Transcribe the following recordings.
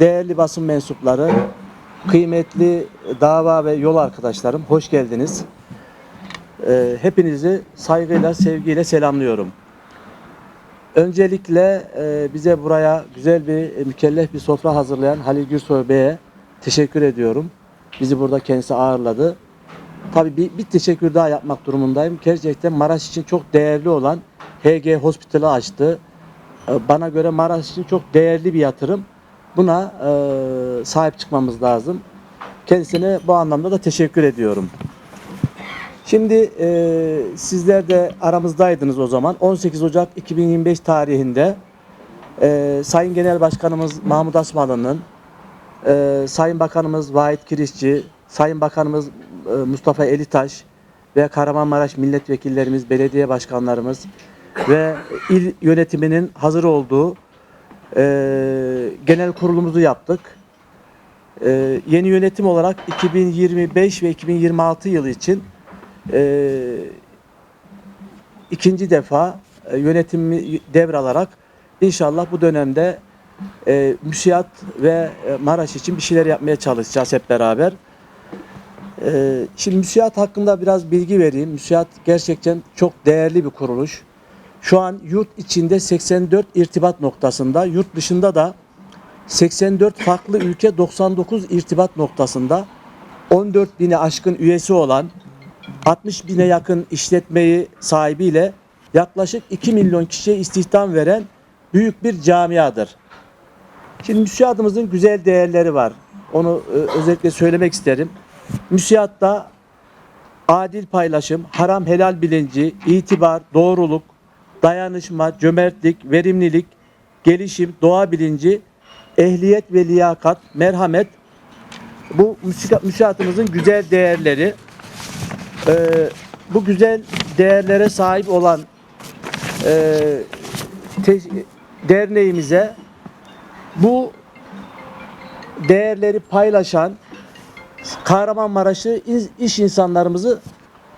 değerli basın mensupları, kıymetli dava ve yol arkadaşlarım, hoş geldiniz. Ee, hepinizi saygıyla, sevgiyle selamlıyorum. Öncelikle e, bize buraya güzel bir, e, mükellef bir sofra hazırlayan Halil Gürsoy Bey'e teşekkür ediyorum. Bizi burada kendisi ağırladı. Tabii bir, bir teşekkür daha yapmak durumundayım. Gerçekten Maraş için çok değerli olan HG Hospital'ı açtı. Ee, Bana göre Maraş için çok değerli bir yatırım. Buna e, sahip çıkmamız lazım. Kendisine bu anlamda da teşekkür ediyorum. Şimdi e, sizler de aramızdaydınız o zaman. 18 Ocak 2025 tarihinde e, Sayın Genel Başkanımız Mahmut Asmalı'nın, e, Sayın Bakanımız Vahit Kirişçi, Sayın Bakanımız e, Mustafa Elitaş ve Kahramanmaraş milletvekillerimiz, belediye başkanlarımız ve il yönetiminin hazır olduğu e, genel kurulumuzu yaptık. E, yeni yönetim olarak 2025 ve 2026 yılı için e, ikinci defa e, yönetimi devralarak inşallah bu dönemde e, müsiyat ve e, Maraş için bir şeyler yapmaya çalışacağız hep beraber. E, şimdi müsiyat hakkında biraz bilgi vereyim. Müsiyat gerçekten çok değerli bir kuruluş. Şu an yurt içinde 84 irtibat noktasında, yurt dışında da 84 farklı ülke 99 irtibat noktasında 14 bine aşkın üyesi olan 60 bine yakın işletmeyi sahibiyle yaklaşık 2 milyon kişiye istihdam veren büyük bir camiadır. Şimdi müsiyatımızın güzel değerleri var. Onu e, özellikle söylemek isterim. Müsiyatta adil paylaşım, haram helal bilinci, itibar, doğruluk, dayanışma, cömertlik, verimlilik, gelişim, doğa bilinci, ehliyet ve liyakat, merhamet bu müsiatımızın güzel değerleri. Ee, bu güzel değerlere sahip olan e, te- derneğimize bu değerleri paylaşan Kahramanmaraş'ı iz- iş insanlarımızı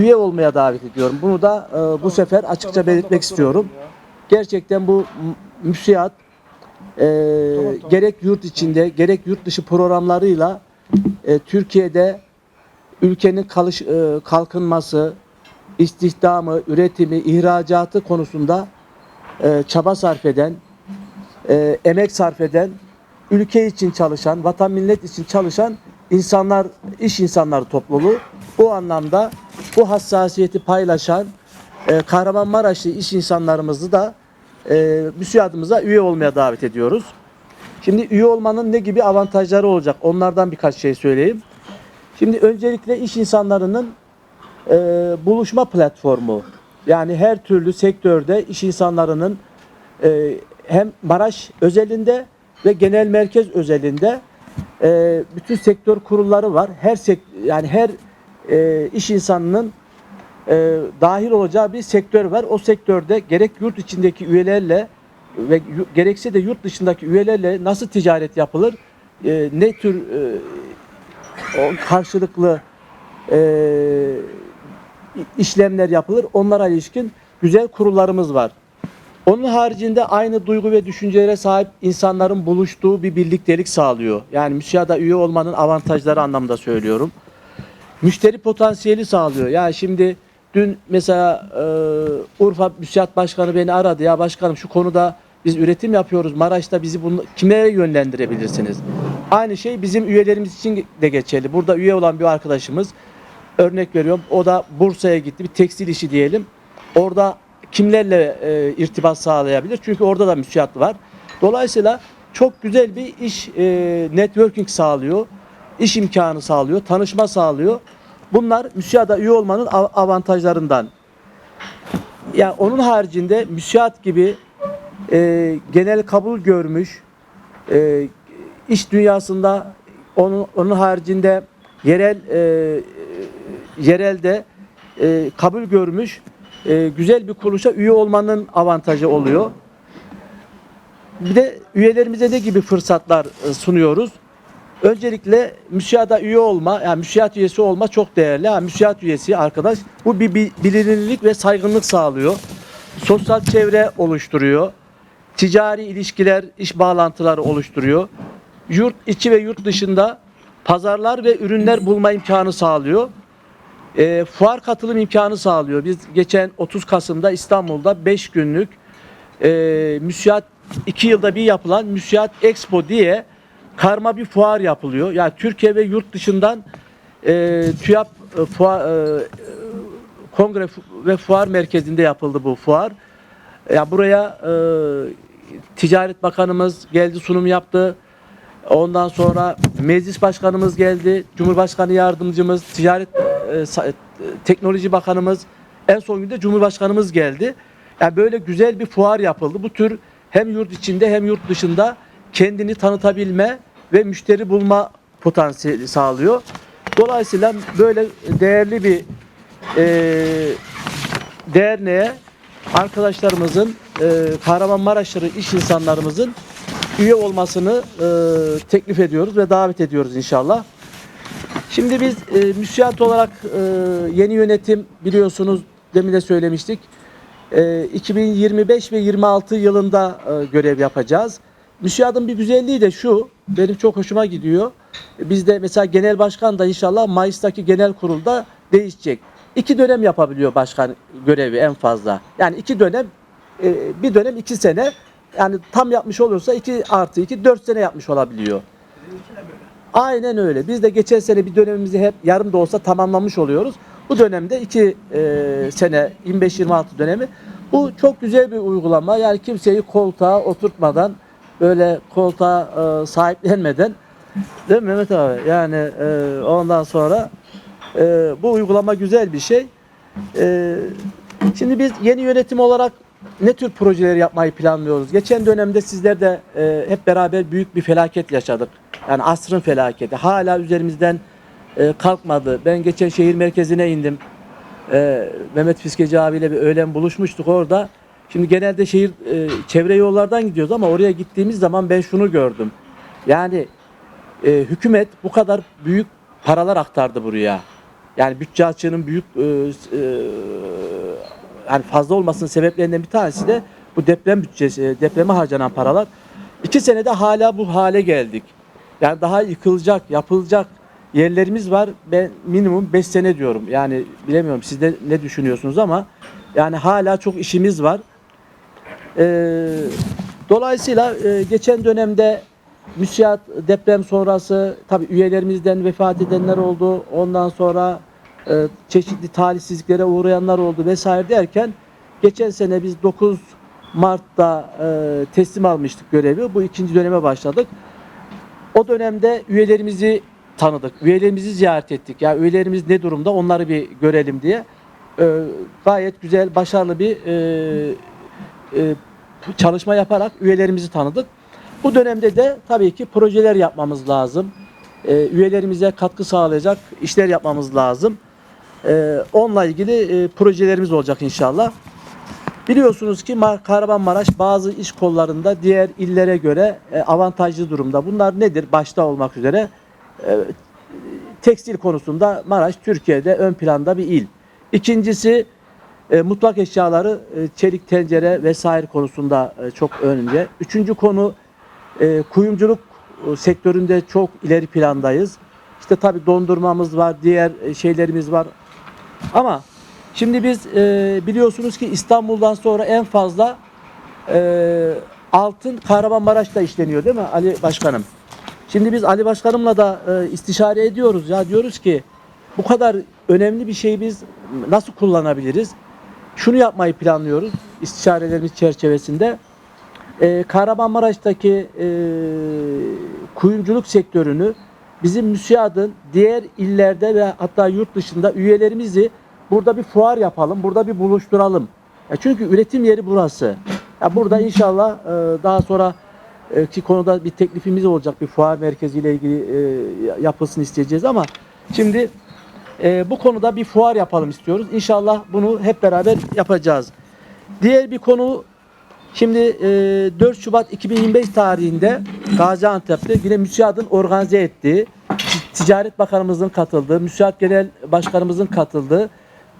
üye olmaya davet ediyorum. Bunu da e, bu sefer açıkça belirtmek istiyorum. Gerçekten bu müsiat e, gerek yurt içinde gerek yurt dışı programlarıyla e, Türkiye'de ülkenin kalış, e, kalkınması, istihdamı, üretimi, ihracatı konusunda e, çaba sarf eden, e, emek sarf eden, ülke için çalışan, vatan millet için çalışan insanlar, iş insanları topluluğu. Bu anlamda bu hassasiyeti paylaşan e, Kahramanmaraşlı iş insanlarımızı da e, müsiyadımıza üye olmaya davet ediyoruz. Şimdi üye olmanın ne gibi avantajları olacak? Onlardan birkaç şey söyleyeyim. Şimdi öncelikle iş insanlarının e, buluşma platformu. Yani her türlü sektörde iş insanlarının e, hem Maraş özelinde ve genel merkez özelinde e, bütün sektör kurulları var. Her sek yani her e, iş insanının e, dahil olacağı bir sektör var. O sektörde gerek yurt içindeki üyelerle ve gerekse de yurt dışındaki üyelerle nasıl ticaret yapılır, e, ne tür e, o karşılıklı e, işlemler yapılır. Onlara ilişkin güzel kurullarımız var. Onun haricinde aynı duygu ve düşüncelere sahip insanların buluştuğu bir birliktelik sağlıyor. Yani müsiyada üye olmanın avantajları anlamda söylüyorum. Müşteri potansiyeli sağlıyor. Ya şimdi dün mesela e, Urfa Müsiyat Başkanı beni aradı. Ya başkanım şu konuda biz üretim yapıyoruz. Maraş'ta bizi bunu kime yönlendirebilirsiniz? Aynı şey bizim üyelerimiz için de geçerli. Burada üye olan bir arkadaşımız örnek veriyorum. O da Bursa'ya gitti. Bir tekstil işi diyelim. Orada kimlerle e, irtibat sağlayabilir? Çünkü orada da müsiyat var. Dolayısıyla çok güzel bir iş e, networking sağlıyor. İş imkanı sağlıyor, tanışma sağlıyor. Bunlar müsiyada üye olmanın av- avantajlarından. Yani onun haricinde müsiyat gibi e, genel kabul görmüş e, iş dünyasında onun onun haricinde yerel e, yerelde e, kabul görmüş e, güzel bir kuruluşa üye olmanın avantajı oluyor. Bir de üyelerimize ne gibi fırsatlar e, sunuyoruz? Öncelikle müsiyada üye olma, yani müsiyat üyesi olma çok değerli. Ha, müsiyat üyesi arkadaş bu bir bi- bilinirlik ve saygınlık sağlıyor. Sosyal çevre oluşturuyor. Ticari ilişkiler, iş bağlantıları oluşturuyor. yurt içi ve yurt dışında pazarlar ve ürünler bulma imkanı sağlıyor. E, fuar katılım imkanı sağlıyor. Biz geçen 30 Kasım'da İstanbul'da 5 günlük e, müsiat 2 yılda bir yapılan Müsiat Expo diye karma bir fuar yapılıyor. Yani Türkiye ve yurt dışından e, TÜYAP e, fuar, e, kongre ve fuar merkezinde yapıldı bu fuar. Ya buraya e, Ticaret Bakanımız geldi sunum yaptı. Ondan sonra Meclis Başkanımız geldi, Cumhurbaşkanı Yardımcımız, Ticaret e, e, Teknoloji Bakanımız, en son günde Cumhurbaşkanımız geldi. Yani böyle güzel bir fuar yapıldı. Bu tür hem yurt içinde hem yurt dışında kendini tanıtabilme ve müşteri bulma potansiyeli sağlıyor. Dolayısıyla böyle değerli bir e, derneğe arkadaşlarımızın, e, Kahramanmaraşlı iş insanlarımızın üye olmasını e, teklif ediyoruz ve davet ediyoruz inşallah. Şimdi biz e, müsiyat olarak e, yeni yönetim biliyorsunuz demin de söylemiştik. E, 2025 ve 26 yılında e, görev yapacağız. Müsiyatın bir güzelliği de şu, benim çok hoşuma gidiyor. Bizde mesela genel başkan da inşallah Mayıs'taki genel kurulda değişecek. İki dönem yapabiliyor başkan görevi en fazla. Yani iki dönem, e, bir dönem iki sene. Yani tam yapmış olursa iki artı iki dört sene yapmış olabiliyor. Aynen öyle. Biz de geçen sene bir dönemimizi hep yarım da olsa tamamlamış oluyoruz. Bu dönemde iki e, sene 25-26 dönemi. Bu çok güzel bir uygulama. Yani kimseyi koltuğa oturtmadan böyle koltuğa e, sahiplenmeden değil mi Mehmet abi? Yani e, ondan sonra e, bu uygulama güzel bir şey. E, şimdi biz yeni yönetim olarak ne tür projeler yapmayı planlıyoruz? Geçen dönemde sizler de e, hep beraber büyük bir felaket yaşadık. Yani asrın felaketi. Hala üzerimizden e, kalkmadı. Ben geçen şehir merkezine indim. E, Mehmet Fiskeci abiyle bir öğlen buluşmuştuk orada. Şimdi genelde şehir e, çevre yollardan gidiyoruz ama oraya gittiğimiz zaman ben şunu gördüm. Yani e, hükümet bu kadar büyük paralar aktardı buraya. Yani bütçe açığının büyük e, e, yani fazla olmasının sebeplerinden bir tanesi de bu deprem bütçesi, depreme harcanan paralar. İki senede hala bu hale geldik. Yani daha yıkılacak, yapılacak yerlerimiz var. Ben minimum 5 sene diyorum. Yani bilemiyorum siz de ne düşünüyorsunuz ama yani hala çok işimiz var. Ee, dolayısıyla e, geçen dönemde müsiyat deprem sonrası tabi üyelerimizden vefat edenler oldu. Ondan sonra e, çeşitli talihsizliklere uğrayanlar oldu vesaire derken geçen sene biz 9 Mart'ta e, teslim almıştık görevi. Bu ikinci döneme başladık. O dönemde üyelerimizi tanıdık. Üyelerimizi ziyaret ettik. Ya üyelerimiz ne durumda onları bir görelim diye. E, gayet güzel, başarılı bir e, e, çalışma yaparak üyelerimizi tanıdık. Bu dönemde de tabii ki projeler yapmamız lazım. E, üyelerimize katkı sağlayacak işler yapmamız lazım. E, onunla ilgili e, projelerimiz olacak inşallah. Biliyorsunuz ki Mar- Kahramanmaraş bazı iş kollarında diğer illere göre e, avantajlı durumda. Bunlar nedir? Başta olmak üzere e, tekstil konusunda Maraş Türkiye'de ön planda bir il. İkincisi e, mutfak eşyaları, e, çelik tencere vesaire konusunda e, çok önde. Üçüncü konu e, kuyumculuk e, sektöründe çok ileri plandayız. İşte tabii dondurmamız var, diğer e, şeylerimiz var. Ama şimdi biz e, biliyorsunuz ki İstanbul'dan sonra en fazla e, altın Kahramanmaraş'ta işleniyor değil mi Ali Başkanım? Şimdi biz Ali Başkanımla da e, istişare ediyoruz ya diyoruz ki bu kadar önemli bir şeyi biz nasıl kullanabiliriz? Şunu yapmayı planlıyoruz istişarelerimiz çerçevesinde. E, Kahramanmaraş'taki e, kuyumculuk sektörünü bizim müsiyadın diğer illerde ve hatta yurt dışında üyelerimizi burada bir fuar yapalım, burada bir buluşturalım. Ya çünkü üretim yeri burası. Ya burada inşallah e, daha sonra e, ki konuda bir teklifimiz olacak bir fuar merkeziyle ilgili e, yapılsın isteyeceğiz ama şimdi e, bu konuda bir fuar yapalım istiyoruz. İnşallah bunu hep beraber yapacağız. Diğer bir konu şimdi e, 4 Şubat 2025 tarihinde Gaziantep'te yine MÜSİAD'ın organize ettiği, Ticaret Bakanımızın katıldığı, MÜSİAD Genel Başkanımızın katıldığı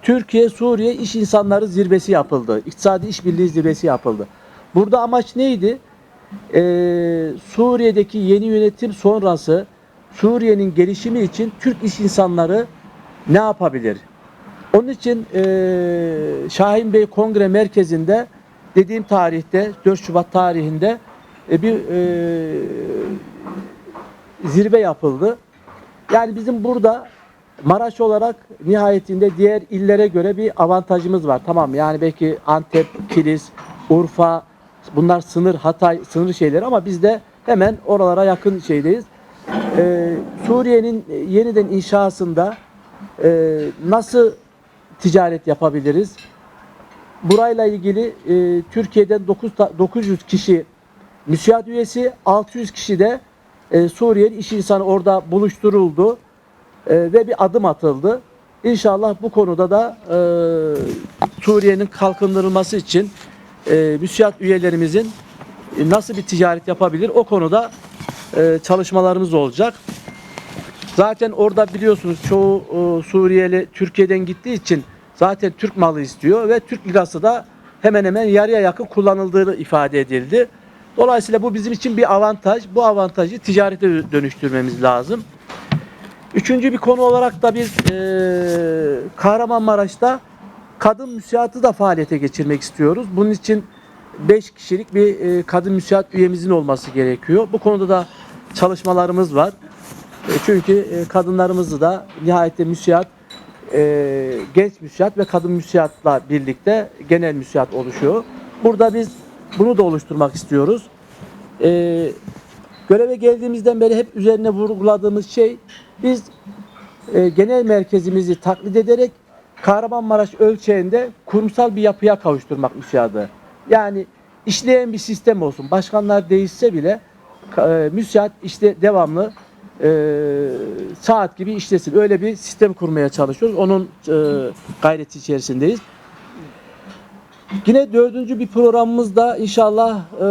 Türkiye-Suriye İş İnsanları Zirvesi yapıldı. İktisadi İşbirliği Zirvesi yapıldı. Burada amaç neydi? e, Suriye'deki yeni yönetim sonrası Suriye'nin gelişimi için Türk iş insanları ne yapabilir? Onun için e, Şahin Bey Kongre Merkezi'nde dediğim tarihte 4 Şubat tarihinde e, bir e, zirve yapıldı. Yani bizim burada Maraş olarak nihayetinde diğer illere göre bir avantajımız var. Tamam yani belki Antep, Kilis, Urfa bunlar sınır Hatay sınır şeyleri ama biz de hemen oralara yakın şeydeyiz. Ee, Suriye'nin yeniden inşasında e, nasıl ticaret yapabiliriz? Burayla ilgili e, Türkiye'den 9, 900 kişi müsiat üyesi, 600 kişi de e, Suriyeli iş insanı orada buluşturuldu e, ve bir adım atıldı. İnşallah bu konuda da e, Suriye'nin kalkındırılması için e, müsiat üyelerimizin e, nasıl bir ticaret yapabilir o konuda e, çalışmalarımız olacak. Zaten orada biliyorsunuz çoğu e, Suriyeli Türkiye'den gittiği için zaten Türk malı istiyor ve Türk lirası da hemen hemen yarıya yakın kullanıldığı ifade edildi. Dolayısıyla bu bizim için bir avantaj. Bu avantajı ticarete dönüştürmemiz lazım. Üçüncü bir konu olarak da biz e, Kahramanmaraş'ta kadın müsiatı da faaliyete geçirmek istiyoruz. Bunun için 5 kişilik bir e, kadın müsiat üyemizin olması gerekiyor. Bu konuda da çalışmalarımız var. E, çünkü e, kadınlarımızı da nihayette müsiat, e, genç müsiat ve kadın müsiatla birlikte genel müsiat oluşuyor. Burada biz bunu da oluşturmak istiyoruz. Göreve geldiğimizden beri hep üzerine vurguladığımız şey biz genel merkezimizi taklit ederek Kahramanmaraş ölçeğinde kurumsal bir yapıya kavuşturmak müsiadı. Yani işleyen bir sistem olsun. Başkanlar değişse bile e, işte devamlı e, saat gibi işlesin. Öyle bir sistem kurmaya çalışıyoruz. Onun e, gayreti içerisindeyiz. Yine dördüncü bir programımızda inşallah e,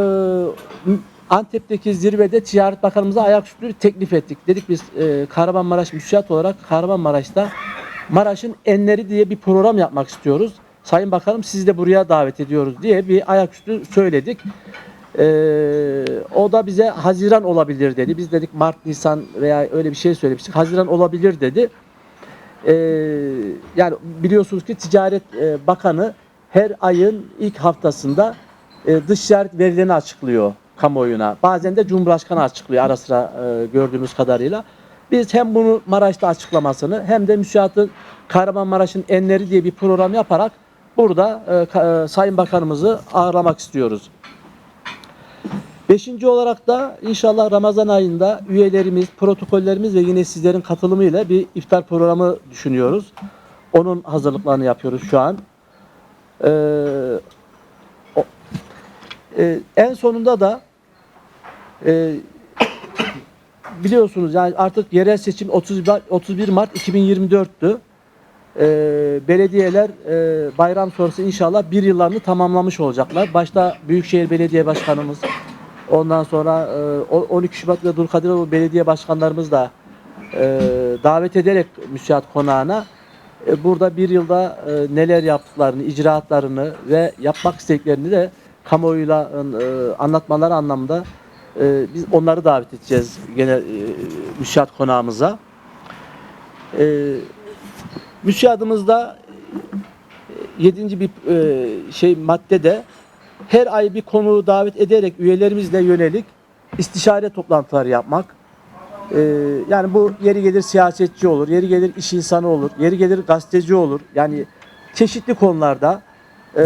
Antep'teki zirvede Ticaret Bakanımıza ayaküstü bir teklif ettik. Dedik biz e, Kahramanmaraş müsiat olarak Kahramanmaraş'ta Maraş'ın enleri diye bir program yapmak istiyoruz. Sayın Bakanım sizi de buraya davet ediyoruz diye bir ayaküstü söyledik. Ee, o da bize Haziran olabilir dedi. Biz dedik Mart, Nisan veya öyle bir şey söylemiştik. Haziran olabilir dedi. Ee, yani biliyorsunuz ki Ticaret e, Bakanı her ayın ilk haftasında e, dış ticaret verilerini açıklıyor kamuoyuna. Bazen de Cumhurbaşkanı açıklıyor ara sıra e, gördüğümüz kadarıyla. Biz hem bunu Maraş'ta açıklamasını hem de müsiatın Kahramanmaraş'ın enleri diye bir program yaparak burada e, e, Sayın Bakanımızı ağırlamak istiyoruz. Beşinci olarak da inşallah Ramazan ayında üyelerimiz, protokollerimiz ve yine sizlerin katılımıyla bir iftar programı düşünüyoruz. Onun hazırlıklarını yapıyoruz şu an. Ee, o- e, en sonunda da e, biliyorsunuz yani artık yerel seçim 31, 31 Mart 2024'tü. Ee, belediyeler e, bayram sonrası inşallah bir yıllarını tamamlamış olacaklar. Başta Büyükşehir Belediye Başkanımız, ondan sonra e, o- 12 Şubat ve Dulkadiroğlu Belediye Başkanlarımız da e, davet ederek müsiat konağına e, burada bir yılda e, neler yaptıklarını, icraatlarını ve yapmak istediklerini de kamuoyuyla e, anlatmaları anlamında biz onları davet edeceğiz genel e, müsiat konağımıza. E, müsiadımızda e, yedinci bir şey maddede her ay bir konu davet ederek üyelerimizle yönelik istişare toplantıları yapmak. E, yani bu yeri gelir siyasetçi olur, yeri gelir iş insanı olur, yeri gelir gazeteci olur. Yani çeşitli konularda e,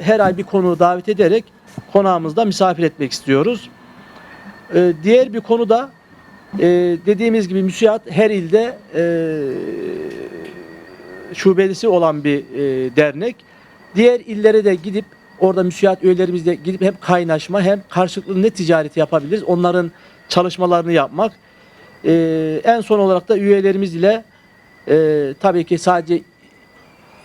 her ay bir konu davet ederek konağımızda misafir etmek istiyoruz. E, diğer bir konu da e, dediğimiz gibi müsiat her ilde e, şubesi olan bir e, dernek. Diğer illere de gidip orada müsiat üyelerimizle gidip hem kaynaşma hem karşılıklı ne ticareti yapabiliriz onların çalışmalarını yapmak. E, en son olarak da üyelerimiz ile e, tabii ki sadece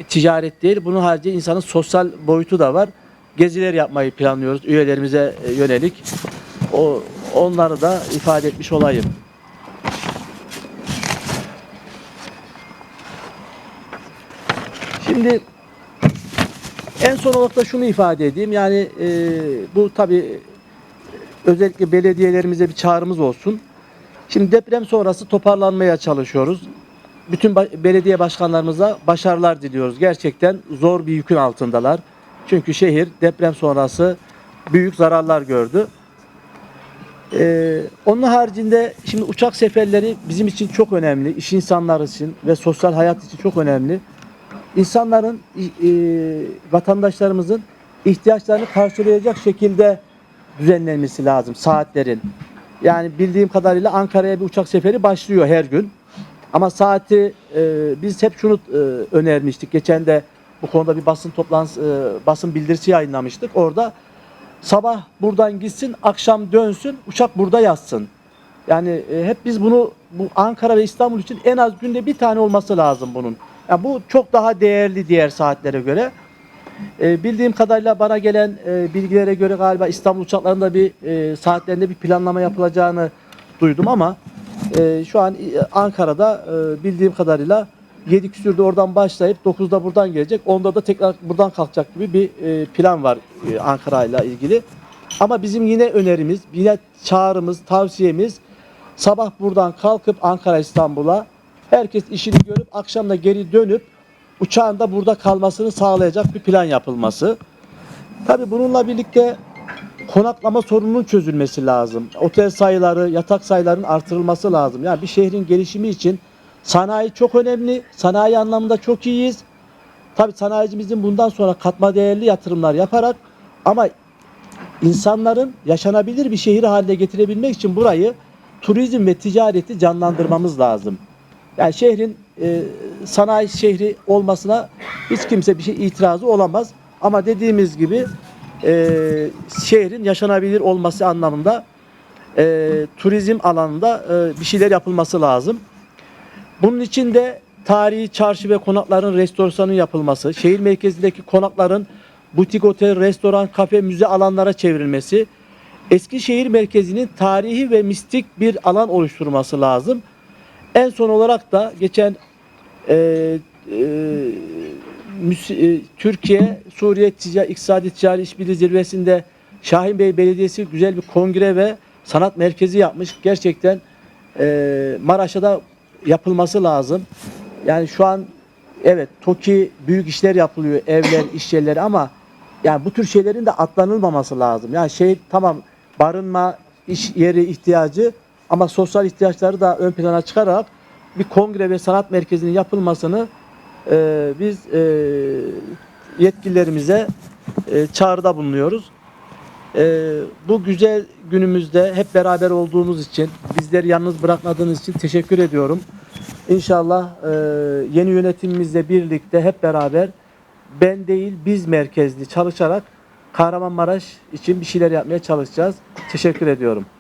ticaret değil bunun harici insanın sosyal boyutu da var. Geziler yapmayı planlıyoruz üyelerimize e, yönelik. O onları da ifade etmiş olayım. Şimdi en son olarak da şunu ifade edeyim. Yani e, bu tabi özellikle belediyelerimize bir çağrımız olsun. Şimdi deprem sonrası toparlanmaya çalışıyoruz. Bütün ba- belediye başkanlarımıza başarılar diliyoruz. Gerçekten zor bir yükün altındalar. Çünkü şehir deprem sonrası büyük zararlar gördü. Ee, onun haricinde şimdi uçak seferleri bizim için çok önemli. İş insanları için ve sosyal hayat için çok önemli. İnsanların, e, vatandaşlarımızın ihtiyaçlarını karşılayacak şekilde düzenlenmesi lazım saatlerin. Yani bildiğim kadarıyla Ankara'ya bir uçak seferi başlıyor her gün. Ama saati e, biz hep şunu e, önermiştik. Geçen de bu konuda bir basın toplantısı, e, basın bildirisi yayınlamıştık. Orada sabah buradan gitsin, akşam dönsün, uçak burada yatsın. Yani e, hep biz bunu bu Ankara ve İstanbul için en az günde bir tane olması lazım bunun. Yani bu çok daha değerli diğer saatlere göre. E, bildiğim kadarıyla bana gelen e, bilgilere göre galiba İstanbul uçaklarında bir e, saatlerinde bir planlama yapılacağını duydum ama e, şu an e, Ankara'da e, bildiğim kadarıyla 7 küsürde oradan başlayıp 9'da buradan gelecek. 10'da da tekrar buradan kalkacak gibi bir e, plan var e, Ankara ile ilgili. Ama bizim yine önerimiz, yine çağrımız, tavsiyemiz sabah buradan kalkıp Ankara İstanbul'a herkes işini görüp akşam da geri dönüp uçağın da burada kalmasını sağlayacak bir plan yapılması. Tabii bununla birlikte konaklama sorununun çözülmesi lazım. Otel sayıları, yatak sayılarının artırılması lazım. Yani bir şehrin gelişimi için sanayi çok önemli. Sanayi anlamında çok iyiyiz. Tabii sanayicimizin bundan sonra katma değerli yatırımlar yaparak ama insanların yaşanabilir bir şehir haline getirebilmek için burayı turizm ve ticareti canlandırmamız lazım. Yani şehrin e, sanayi şehri olmasına hiç kimse bir şey itirazı olamaz. Ama dediğimiz gibi e, şehrin yaşanabilir olması anlamında e, turizm alanında e, bir şeyler yapılması lazım. Bunun için de tarihi çarşı ve konakların restorasyonu yapılması, şehir merkezindeki konakların butik otel, restoran, kafe, müze alanlara çevrilmesi, eski şehir merkezinin tarihi ve mistik bir alan oluşturması lazım. En son olarak da geçen e, e, e, Türkiye Suriye Ticari, İktisadi Ticari İşbirliği Zirvesi'nde Şahin Bey Belediyesi güzel bir kongre ve sanat merkezi yapmış. Gerçekten e, Maraş'a da yapılması lazım. Yani şu an evet TOKİ büyük işler yapılıyor, evler, iş yerleri ama yani bu tür şeylerin de atlanılmaması lazım. Yani şey tamam barınma, iş yeri ihtiyacı ama sosyal ihtiyaçları da ön plana çıkararak bir kongre ve sanat merkezinin yapılmasını e, biz e, yetkililerimize e, çağrıda bulunuyoruz. E, bu güzel günümüzde hep beraber olduğumuz için, bizleri yalnız bırakmadığınız için teşekkür ediyorum. İnşallah e, yeni yönetimimizle birlikte hep beraber ben değil biz merkezli çalışarak Kahramanmaraş için bir şeyler yapmaya çalışacağız. Teşekkür ediyorum.